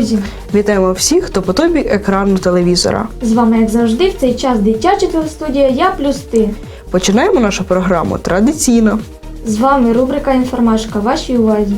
Друзі! Вітаємо всіх, хто по тобі екрану телевізора. З вами, як завжди, в цей час дитяча телестудія Я плюс ти. Починаємо нашу програму традиційно. З вами рубрика Інформашка. Вашій увазі.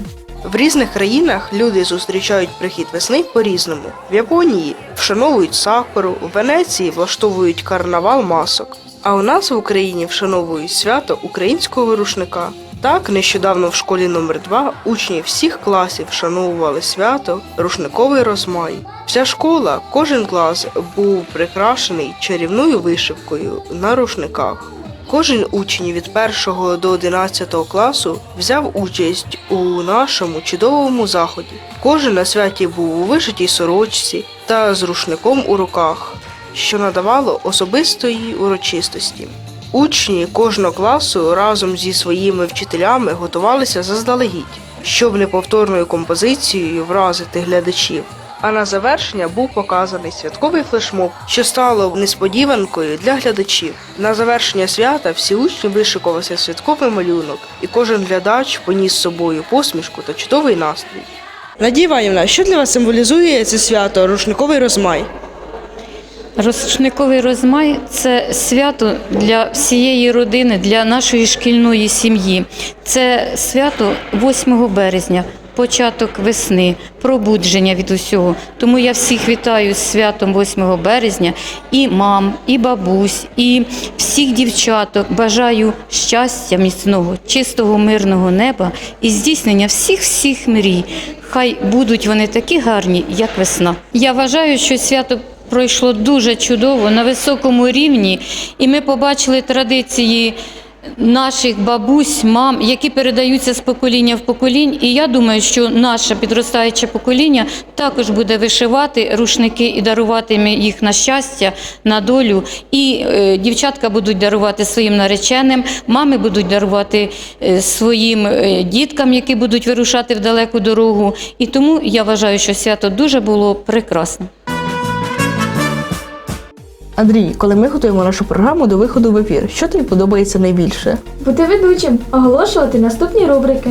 В різних країнах люди зустрічають прихід весни по-різному. В Японії вшановують сакуру, в Венеції влаштовують карнавал масок. А у нас в Україні вшановують свято українського рушника. Так, нещодавно в школі номер 2 учні всіх класів вшановували свято рушниковий розмай. Вся школа, кожен клас був прикрашений чарівною вишивкою на рушниках. Кожен учень від 1 до 11 класу взяв участь у нашому чудовому заході. Кожен на святі був у вишитій сорочці та з рушником у руках, що надавало особистої урочистості. Учні кожного класу разом зі своїми вчителями готувалися заздалегідь, щоб неповторною композицією вразити глядачів. А на завершення був показаний святковий флешмоб, що стало несподіванкою для глядачів. На завершення свята всі учні вишикувався святковий малюнок, і кожен глядач поніс з собою посмішку та чудовий настрій. Надія Іванівна, що для вас символізує це свято рушниковий розмай? Рушниковий розмай це свято для всієї родини, для нашої шкільної сім'ї. Це свято 8 березня, початок весни, пробудження від усього. Тому я всіх вітаю з святом 8 березня і мам, і бабусь, і всіх дівчаток. Бажаю щастя, міцного, чистого, мирного неба і здійснення всіх всіх мрій. Хай будуть вони такі гарні, як весна. Я вважаю, що свято пройшло дуже чудово на високому рівні, і ми побачили традиції наших бабусь, мам, які передаються з покоління в поколінь. І я думаю, що наше підростаюче покоління також буде вишивати рушники і даруватиме їх на щастя, на долю. І е, дівчатка будуть дарувати своїм нареченим, мами будуть дарувати е, своїм е, діткам, які будуть вирушати в далеку дорогу. І тому я вважаю, що свято дуже було прекрасне. Андрій, коли ми готуємо нашу програму до виходу в ефір, що тобі подобається найбільше? Бути ведучим, оголошувати наступні рубрики.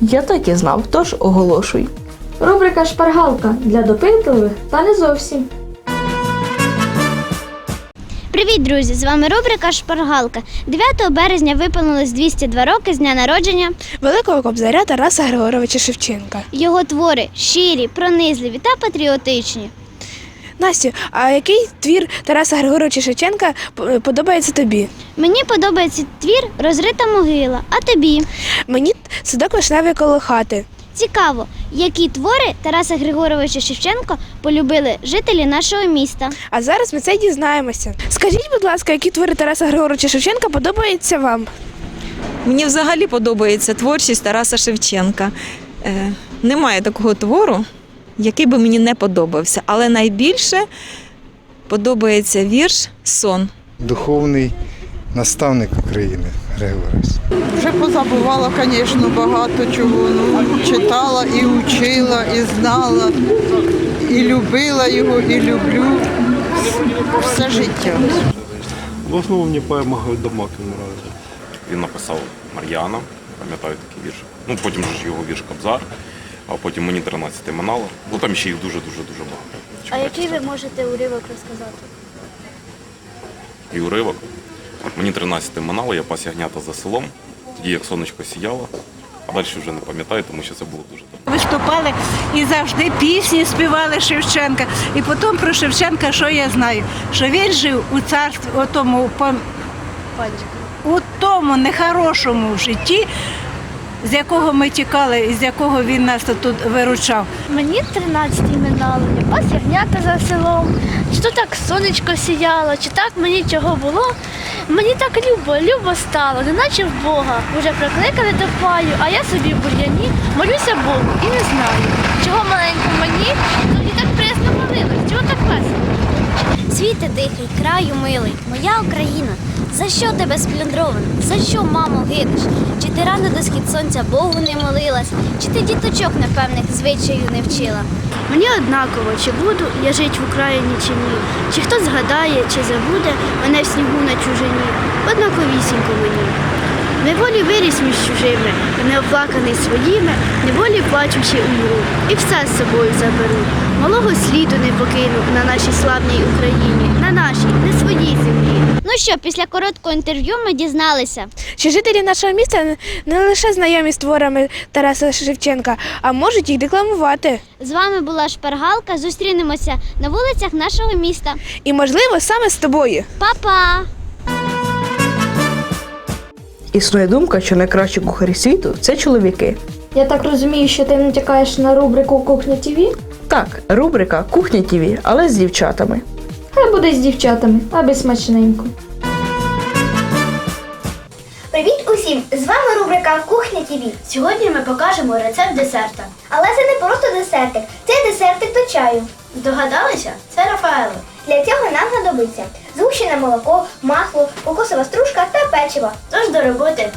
Я так і знав, тож оголошуй. Рубрика Шпаргалка для допитливих та не зовсім. Привіт, друзі! З вами рубрика Шпаргалка. 9 березня виповнилось 202 роки з дня народження. Великого кобзаря Тараса Григоровича Шевченка. Його твори щирі, пронизливі та патріотичні. Настю, а який твір Тараса Григоровича Шевченка подобається тобі? Мені подобається твір Розрита могила. А тобі? Мені садок вишневий коло хати. Цікаво, які твори Тараса Григоровича Шевченка полюбили жителі нашого міста. А зараз ми це дізнаємося. Скажіть, будь ласка, які твори Тараса Григоровича Шевченка подобаються вам? Мені взагалі подобається творчість Тараса Шевченка. Е, немає такого твору, який би мені не подобався. Але найбільше подобається вірш Сон. духовний наставник України Григорович. Вже позабувала, звісно, багато чого. Ну, читала і учила, і знала, і любила його, і люблю все життя. В основному мені поема Гайдамак нравиться. Він написав Мар'яна, пам'ятаю такий вірш. Ну, потім ж його вірш Кобзар, а потім мені 13 минало. Ну там ще їх дуже-дуже-дуже багато. А який ви можете уривок розказати? І уривок. Мені 13 минало, я пас ягнята за селом, тоді як сонечко сіяло, а далі вже не пам'ятаю, тому що це було дуже давно. Виступали і завжди пісні співали Шевченка. І потім про Шевченка, що я знаю? Що він жив у царстві, у тому, у тому нехорошому житті, з якого ми тікали і з якого він нас тут виручав. Мені 13 минало, я пас за селом. Чи то так сонечко сіяло, чи так мені чого було. Мені так любо, любо стало, неначе в Бога. Уже прикликали до паю, а я собі в бур'яні молюся Богу і не знаю, чого маленькому мені тоді так приязно молилась, чого так весело. Світе дихай, краю милий, моя Україна. За що тебе сплюндровано? За що, мамо, гинеш? Чи ти рано до схід сонця Богу не молилась? Чи ти діточок непевних звичаїв не вчила? Мені однаково, чи буду я жити в Україні чи ні. Чи хто згадає, чи забуде мене в снігу на чужині. Однаковісінько мені. Неволі виріс між чужими, не оплаканий своїми, неволі плачучи умру. І все з собою заберу. Малого сліду не покину на нашій славній Україні, на нашій, не своїй землі. Ну що, після короткого інтерв'ю ми дізналися. Що жителі нашого міста не- не лише знайомі з творами Тараса Шевченка, а можуть їх декламувати. З вами була Шпаргалка. Зустрінемося на вулицях нашого міста. І, можливо, саме з тобою. Па-па! Існує думка, що найкращі кухарі світу це чоловіки. Я так розумію, що ти натякаєш на рубрику Кухня ТВ? Так, рубрика Кухня ТВ, але з дівчатами. Хай буде з дівчатами, аби смачненько. Привіт усім! З вами рубрика Кухня ТВ. Сьогодні ми покажемо рецепт десерта. Але це не просто десертик, це десертик до чаю. Здогадалися? Це Рафаело. Для цього нам знадобиться згущене молоко, масло, кокосова стружка та печиво. Тож до роботи.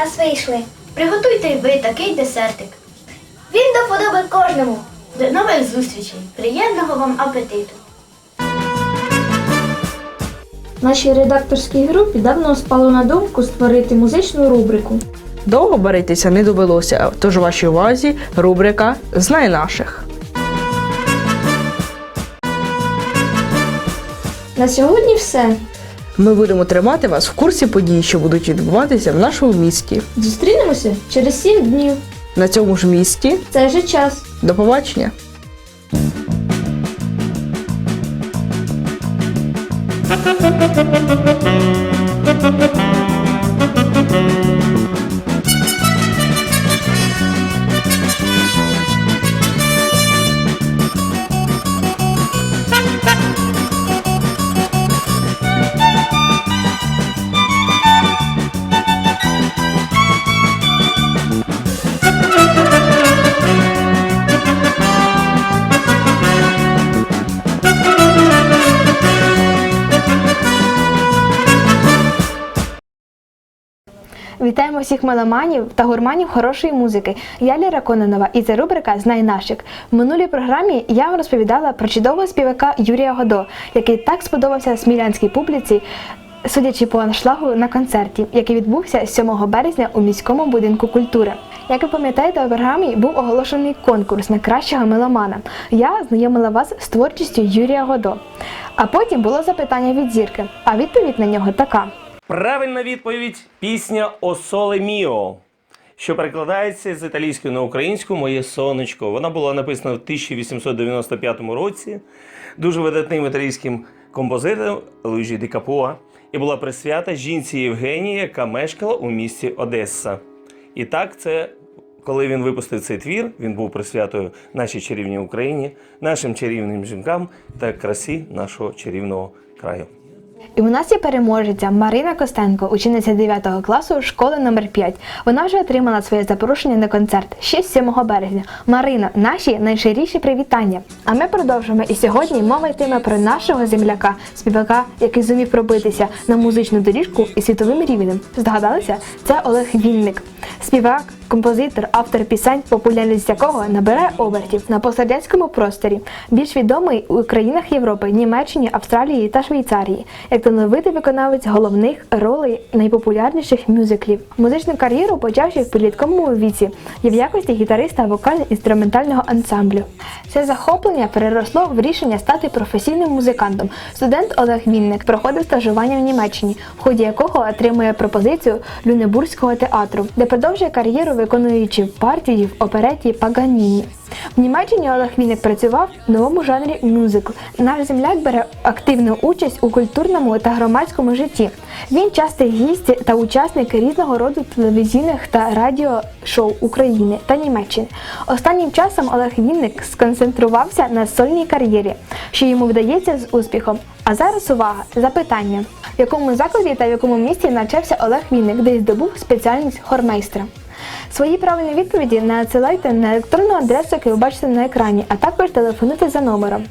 Нас вийшли. Приготуйте й ви такий десертик. Він до вподоби кожному. До нових зустрічей. Приємного вам апетиту. Нашій редакторській групі давно спало на думку створити музичну рубрику. Довго баритися не довелося, тож вашій увазі рубрика Знай наших. На сьогодні все. Ми будемо тримати вас в курсі подій, що будуть відбуватися в нашому місті. Зустрінемося через 7 днів. На цьому ж місті. Це же час. До побачення! Вітаємо всіх меломанів та гурманів хорошої музики. Я Ліра Кононова і це рубрика Знай наших. В минулій програмі я вам розповідала про чудового співака Юрія Годо, який так сподобався смілянській публіці, судячи по аншлагу на концерті, який відбувся 7 березня у міському будинку культури. Як ви пам'ятаєте, у програмі був оголошений конкурс на кращого меломана. Я знайомила вас з творчістю Юрія Годо. А потім було запитання від зірки, а відповідь на нього така. Правильна відповідь пісня «О соле міо», що перекладається з італійської на українську Моє сонечко. Вона була написана в 1895 році дуже видатним італійським композитором Луїджі Ді Капуа і була присвята жінці Євгенії, яка мешкала у місті Одеса. І так, це коли він випустив цей твір, він був присвятою нашій чарівній Україні, нашим чарівним жінкам та красі нашого чарівного краю. І у нас є переможеця Марина Костенко, учениця 9 класу школи номер 5 Вона вже отримала своє запрошення на концерт ще з 7 березня. Марина, наші найширіші привітання. А ми продовжуємо. І сьогодні мова йтиме про нашого земляка, співака, який зумів пробитися на музичну доріжку і світовим рівнем. Здогадалися? Це Олег Вінник, співак. Композитор, автор пісень, популярність якого набирає обертів на пострадянському просторі, більш відомий у країнах Європи, Німеччині, Австралії та Швейцарії, як талановитий виконавець головних ролей найпопулярніших мюзиклів. Музичну кар'єру почав ще в підлітковому віці і в якості гітариста вокально-інструментального ансамблю. Це захоплення переросло в рішення стати професійним музикантом. Студент Олег Вінник проходив стажування в Німеччині, в ході якого отримує пропозицію Люнебурзького театру, де продовжує кар'єру виконуючи партії в опереті Паганіні. В Німеччині Олег Вінник працював в новому жанрі мюзикл. Наш земляк бере активну участь у культурному та громадському житті. Він частий гість та учасник різного роду телевізійних та радіошоу України та Німеччини. Останнім часом Олег Вінник сконцентрувався на сольній кар'єрі, що йому вдається з успіхом. А зараз увага! Запитання: в якому закладі та в якому місті навчався Олег Вінник, де й здобув спеціальність хормейстра? Свої правильні відповіді надсилайте на електронну адресу, яку ви бачите на екрані, а також телефонуйте за номером.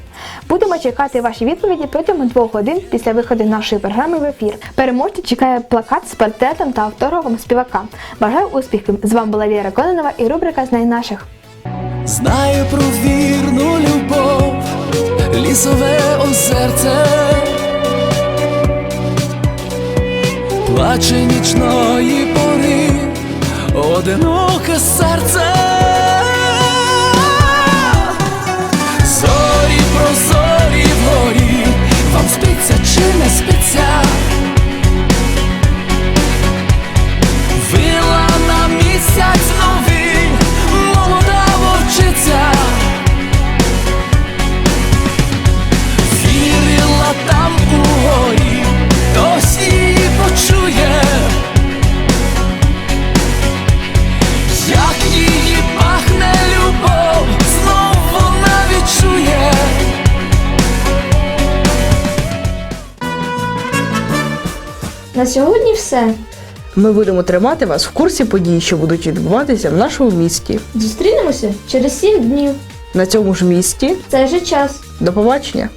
Будемо чекати ваші відповіді протягом двох годин після виходу нашої програми в ефір. Переможця чекає плакат з портретом та автографом співака. Бажаю успіхів! З вами була Ліра Кононова і рубрика Знай наших. Знаю про вірну любов, лісове озерце, плаче нічної одиноке серце. Зорі прозорі вгорі, вам спиться чи не спиться? На сьогодні все. Ми будемо тримати вас в курсі подій, що будуть відбуватися в нашому місті. Зустрінемося через 7 днів. На цьому ж місці. В цей же час. До побачення!